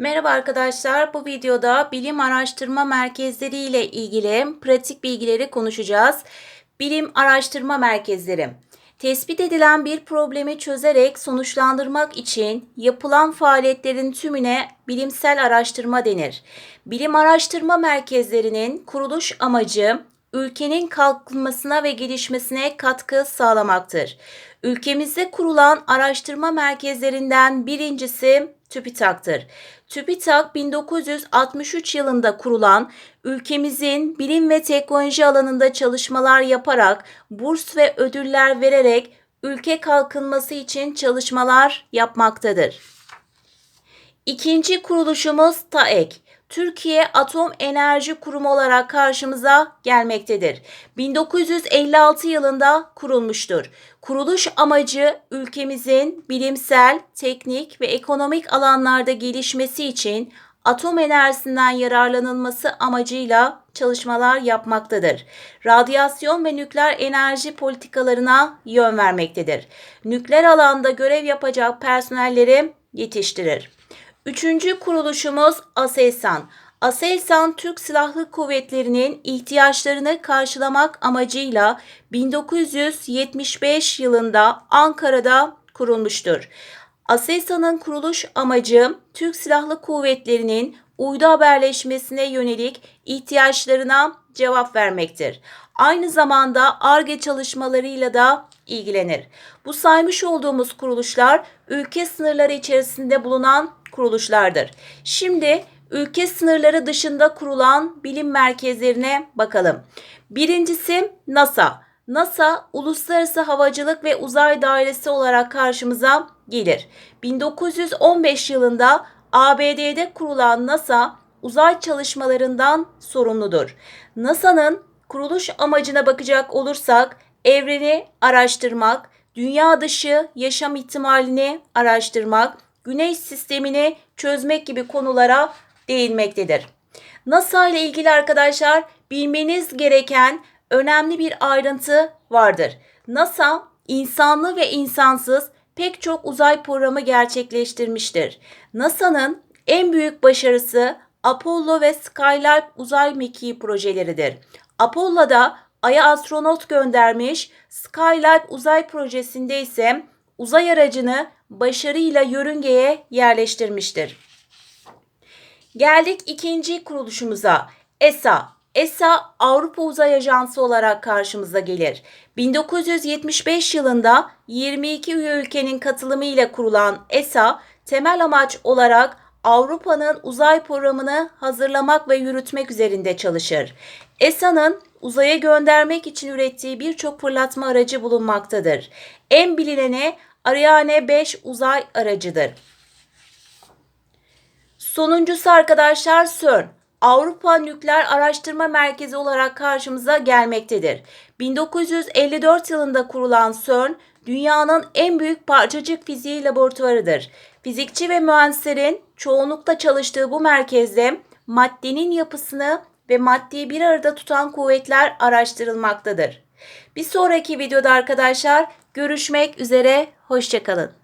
Merhaba arkadaşlar. Bu videoda bilim araştırma merkezleri ile ilgili pratik bilgileri konuşacağız. Bilim araştırma merkezleri Tespit edilen bir problemi çözerek sonuçlandırmak için yapılan faaliyetlerin tümüne bilimsel araştırma denir. Bilim araştırma merkezlerinin kuruluş amacı ülkenin kalkınmasına ve gelişmesine katkı sağlamaktır. Ülkemizde kurulan araştırma merkezlerinden birincisi TÜBİTAK'tır. TÜBİTAK 1963 yılında kurulan ülkemizin bilim ve teknoloji alanında çalışmalar yaparak burs ve ödüller vererek ülke kalkınması için çalışmalar yapmaktadır. İkinci kuruluşumuz TAEK. Türkiye Atom Enerji Kurumu olarak karşımıza gelmektedir. 1956 yılında kurulmuştur. Kuruluş amacı ülkemizin bilimsel, teknik ve ekonomik alanlarda gelişmesi için atom enerjisinden yararlanılması amacıyla çalışmalar yapmaktadır. Radyasyon ve nükleer enerji politikalarına yön vermektedir. Nükleer alanda görev yapacak personelleri yetiştirir. Üçüncü kuruluşumuz ASELSAN. ASELSAN Türk Silahlı Kuvvetleri'nin ihtiyaçlarını karşılamak amacıyla 1975 yılında Ankara'da kurulmuştur. ASELSAN'ın kuruluş amacı Türk Silahlı Kuvvetleri'nin uydu haberleşmesine yönelik ihtiyaçlarına cevap vermektir. Aynı zamanda ARGE çalışmalarıyla da ilgilenir. Bu saymış olduğumuz kuruluşlar ülke sınırları içerisinde bulunan kuruluşlardır. Şimdi ülke sınırları dışında kurulan bilim merkezlerine bakalım. Birincisi NASA. NASA Uluslararası Havacılık ve Uzay Dairesi olarak karşımıza gelir. 1915 yılında ABD'de kurulan NASA uzay çalışmalarından sorumludur. NASA'nın kuruluş amacına bakacak olursak evreni araştırmak, dünya dışı yaşam ihtimalini araştırmak, güneş sistemini çözmek gibi konulara değinmektedir. NASA ile ilgili arkadaşlar bilmeniz gereken önemli bir ayrıntı vardır. NASA insanlı ve insansız pek çok uzay programı gerçekleştirmiştir. NASA'nın en büyük başarısı Apollo ve Skylab uzay mekiği projeleridir. Apollo'da Ay'a astronot göndermiş, Skylab uzay projesinde ise uzay aracını başarıyla yörüngeye yerleştirmiştir. Geldik ikinci kuruluşumuza. ESA. ESA Avrupa Uzay Ajansı olarak karşımıza gelir. 1975 yılında 22 üye ülkenin katılımı ile kurulan ESA temel amaç olarak Avrupa'nın uzay programını hazırlamak ve yürütmek üzerinde çalışır. ESA'nın uzaya göndermek için ürettiği birçok fırlatma aracı bulunmaktadır. En bilineni Ariane 5 uzay aracıdır. Sonuncusu arkadaşlar CERN. Avrupa Nükleer Araştırma Merkezi olarak karşımıza gelmektedir. 1954 yılında kurulan CERN, dünyanın en büyük parçacık fiziği laboratuvarıdır. Fizikçi ve mühendislerin çoğunlukla çalıştığı bu merkezde maddenin yapısını ve maddeyi bir arada tutan kuvvetler araştırılmaktadır. Bir sonraki videoda arkadaşlar görüşmek üzere, hoşçakalın.